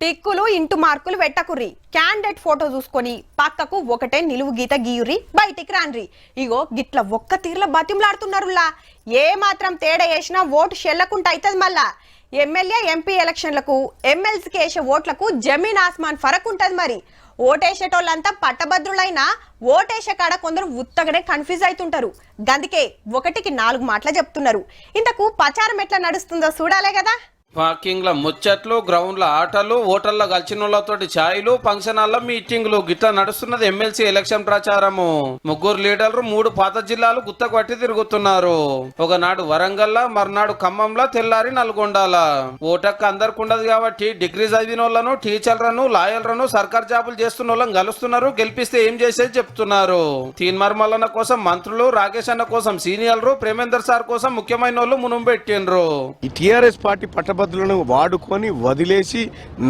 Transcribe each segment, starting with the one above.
టిక్కులు into మార్కులు పెట్టకుర్రి candidate photo చూసుకొని పక్కకు ఒకటే నిలువు గీత గీయుర్రి బయటికి రాన్రి ఇగో గిట్ల ఒక్క తీర్ల బతిమలాడుతున్నారులా ఏ మాత్రం తేడా వేసినా ఓటు చెల్లకుంట అవుతుంది మళ్ళా. ఎమ్మెల్యే ఎంపీ ఎలక్షన్లకు ఎమ్మెల్సీకి వేసే ఓట్లకు జమీన్ ఆస్మాన్ ఫరక్ ఉంటుంది మరి. ఓటేసేటోళ్ళంతా పట్టభద్రులైనా ఓటేసే కాడ కొందరు ఉత్తగనే కన్ఫ్యూజ్ అవుతుంటారు గందుకే ఒకటికి నాలుగు మాటలు చెప్తున్నారు. ఇంతకు ప్రచారం ఎట్లా నడుస్తుందో చూడాలే కదా. పార్కింగ్ల ముచ్చట్లు గ్రౌండ్ల ఆటలు ఓటర్ల గల్చినోళ్ళతోటి వాళ్ళతోటి ఛాయలు ఫంక్షన్ హాల్లో మీటింగ్లు గిట్లా నడుస్తున్నది ఎమ్మెల్సీ ఎలక్షన్ ప్రచారము. ముగ్గురు లీడర్లు మూడు పాత జిల్లాలు గుత్తకొట్టి తిరుగుతున్నారు. ఒకనాడు వరంగల్లా మర్నాడు ఖమ్మంలా తెల్లారి నల్గొండాల. ఓటక్ అందరికి ఉండదు కాబట్టి డిగ్రీ చదివిన వాళ్ళను టీచర్లను లాయర్లను సర్కార్ జాబులు చేస్తున్న వాళ్ళని కలుస్తున్నారు గెలిపిస్తే ఏం చేసేది చెప్తున్నారు. తీన్మార్ మల్లన్న కోసం మంత్రులు రాకేష్ అన్న కోసం సీనియర్లు ప్రేమేందర్ సార్ కోసం ముఖ్యమైన వాళ్ళు మునుం పెట్టిండ్రు. ఈ టీఆర్ఎస్ పార్టీ పట్టభద్రులను వాడుకొని వదిలేసి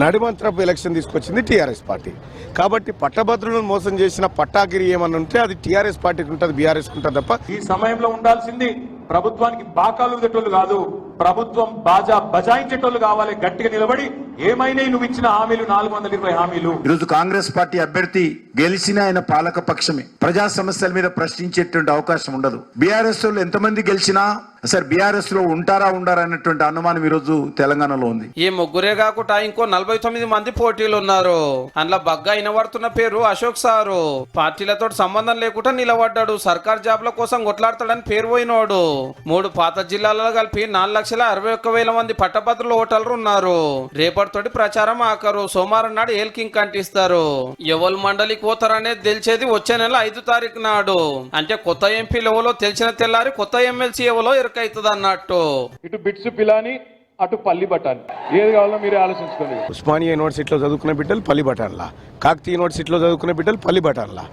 నడిమంత్రపు ఎలక్షన్ తీసుకొచ్చింది టీఆర్ఎస్ పార్టీ. కాబట్టి పట్టభద్రులను మోసం చేసిన పట్టాగిరి ఏమన్నా ఉంటే అది టీఆర్ఎస్ పార్టీకి ఉంటుంది బీఆర్ఎస్ ఉంటుంది తప్ప ఈ సమయంలో ఉండాల్సింది ప్రభుత్వానికి బాకాలు ఊదేటోళ్ళు కాదు ప్రభుత్వం బాజా బజాయించేటోళ్ళు కావాలి గట్టిగా నిలబడి ఏమైనా నువ్వు ఇచ్చిన హామీలు నాలుగు వందల ఇరవై హామీలు. ఈరోజు కాంగ్రెస్ పార్టీ అభ్యర్థి గెలిచిన ఆయన పాలక పక్షమే. ప్రజా సమస్యల మీద ప్రశ్నించేటువంటి అవకాశం ఉండదు. బీఆర్ఎస్ ఎంతమంది గెలిచినా అసలు బీఆర్ఎస్లో ఉంటారా ఉండారా అనేటువంటి అనుమానం ఈరోజు తెలంగాణలో ఉంది. ఈ ముగ్గురే కాకుండా ఇంకో నలభై తొమ్మిది మంది పోటీలు ఉన్నారు. అందులో బగ్గా ఇనబడుతున్న పేరు అశోక్ సారు. పార్టీలతో సంబంధం లేకుండా నిలబడ్డాడు. సర్కార్ జాబ్ల కోసం కొట్లాడతాడని పేరు పోయినోడు. మూడు పాత జిల్లాలలో కలిపి నాలుగు లక్షల అరవై ఒక్క వేల మంది పట్టభద్రుల ఓటర్లు ఉన్నారు. రేపటితోటి ప్రచారం ఆకరు సోమవారం నాడు ఏల్కింగ్ కంటిస్తారు. ఎవరు మండలికి పోతారనేది తెలిసేది వచ్చే నెల ఐదు తారీఖు నాడు. అంటే కొత్త ఎంపీలు ఎవరో తెలిసిన తెల్లారి కొత్త ఎమ్మెల్సీ ఎవరో ఇరుకైతుంది అన్నట్టు ఇటు బిట్స్ పిలాని అటు పల్లి బట్టాని ఏది కావాలో మీరే ఆలోచించుకోండి. ఉస్మానియా యూనివర్సిటీలో చదువుకున్న బిడ్డలు పల్లి బటాన్లా కాకతీయ యూనివర్సిటీలో చదువుకున్న బిడ్డలు పల్లి బటాన్లా